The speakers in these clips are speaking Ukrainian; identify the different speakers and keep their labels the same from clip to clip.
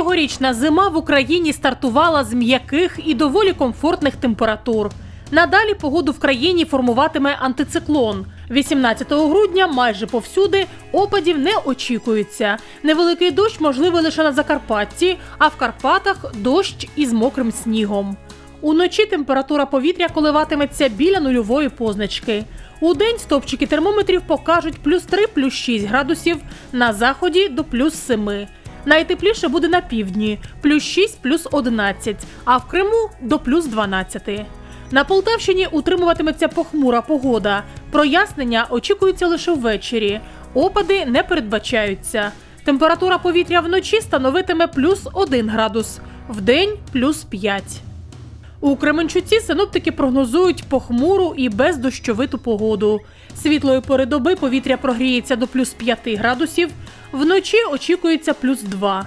Speaker 1: Цьогорічна зима в Україні стартувала з м'яких і доволі комфортних температур. Надалі погоду в країні формуватиме антициклон. 18 грудня майже повсюди опадів не очікується. Невеликий дощ можливий лише на Закарпатті, а в Карпатах дощ із мокрим снігом. Уночі температура повітря коливатиметься біля нульової позначки. У день стопчики термометрів покажуть плюс 3, плюс 6 градусів, на заході до плюс 7. Найтепліше буде на півдні плюс 6, плюс 11, а в Криму до плюс 12. На Полтавщині утримуватиметься похмура погода. Прояснення очікуються лише ввечері. Опади не передбачаються. Температура повітря вночі становитиме плюс 1 градус, вдень плюс 5. У Кременчуці синоптики прогнозують похмуру і бездощовиту погоду. Світлої пори доби повітря прогріється до плюс 5 градусів, вночі очікується плюс 2.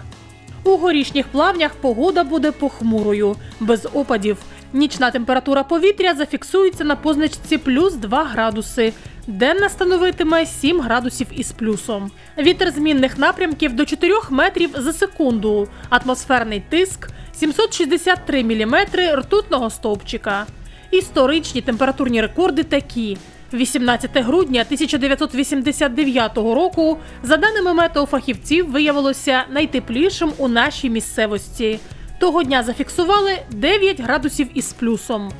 Speaker 1: У горішніх плавнях погода буде похмурою, без опадів. Нічна температура повітря зафіксується на позначці плюс 2 градуси. Денна становитиме 7 градусів із плюсом. Вітер змінних напрямків до 4 метрів за секунду. Атмосферний тиск 763 міліметри ртутного стовпчика. Історичні температурні рекорди такі. 18 грудня 1989 року, за даними метеофахівців, виявилося найтеплішим у нашій місцевості. Того дня зафіксували 9 градусів із плюсом.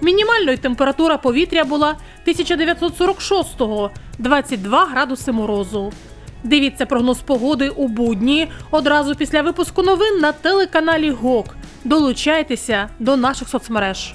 Speaker 1: Мінімальною температура повітря була 1946-го – 22 градуси морозу. Дивіться прогноз погоди у будні одразу після випуску новин на телеканалі ГОК. Долучайтеся до наших соцмереж.